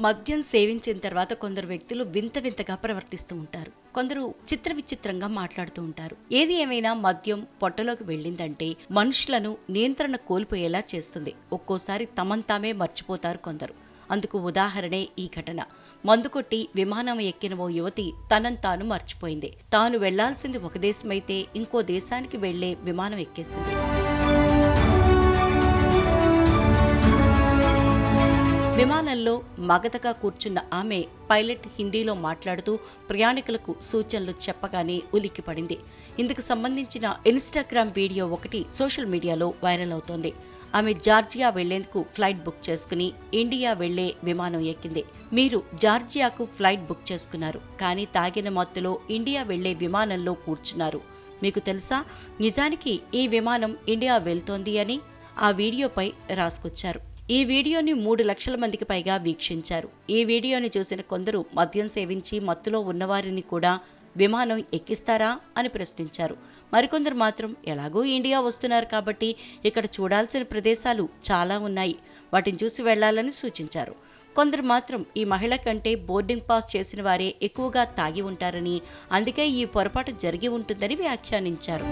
మద్యం సేవించిన తర్వాత కొందరు వ్యక్తులు వింత వింతగా ప్రవర్తిస్తూ ఉంటారు. కొందరు చిత్ర విచిత్రంగా మాట్లాడుతూ ఉంటారు. ఏది ఏమైనా మద్యం పొట్టలోకి వెళ్ళిందంటే మనుషులను నియంత్రణ కోల్పోయేలా చేస్తుంది. ఒక్కోసారి తమంతామే మర్చిపోతారు కొందరు. అందుకు ఉదాహరణే ఈ ఘటన. మందు కొట్టి విమానం ఎక్కిన ఓ యువతి తనను తాను మర్చిపోయింది. తాను వెళ్ళాల్సింది ఒక దేశమైతే ఇంకో దేశానికి వెళ్ళే విమానం ఎక్కేసింది. విమానంలో మగతగా కూర్చున్న ఆమె పైలట్ హిందీలో మాట్లాడుతూ ప్రయాణికులకు సూచనలు చెప్పగానే ఉలిక్కిపడింది ఇందుకు సంబంధించిన ఇన్స్టాగ్రామ్ వీడియో ఒకటి సోషల్ మీడియాలో వైరల్ అవుతోంది. ఆమె జార్జియా వెళ్ళేందుకు ఫ్లైట్ బుక్ చేసుకుని ఇండియా వెళ్ళే విమానం ఎక్కింది. మీరు జార్జియాకు ఫ్లైట్ బుక్ చేసుకున్నారు కానీ తాగిన మత్తులో ఇండియా వెళ్ళే విమానంలో కూర్చున్నారు. మీకు తెలుసా? నిజానికి ఈ విమానం ఇండియా వెళ్తోంది అని ఆ వీడియోపై రాసుకొచ్చారు. ఈ వీడియోని మూడు లక్షల మందికి పైగా వీక్షించారు. ఈ వీడియోని చూసిన కొందరు మద్యం సేవించి మత్తులో ఉన్నవారిని కూడా విమానం ఎక్కిస్తారా అని ప్రశ్నించారు. మరికొందరు మాత్రం ఎలాగో ఇండియా వస్తున్నారు కాబట్టి ఇక్కడ చూడాల్సిన ప్రదేశాలు చాలా ఉన్నాయి. వాటిని చూసి వెళ్ళాలని సూచించారు. కొందరు మాత్రం ఈ మహిళ కంటే బోర్డింగ్ పాస్ చేసిన వారే ఎక్కువగా తాగి ఉంటారని అందుకే ఈ పొరపాటు జరిగి ఉంటుందని వ్యాఖ్యానించారు.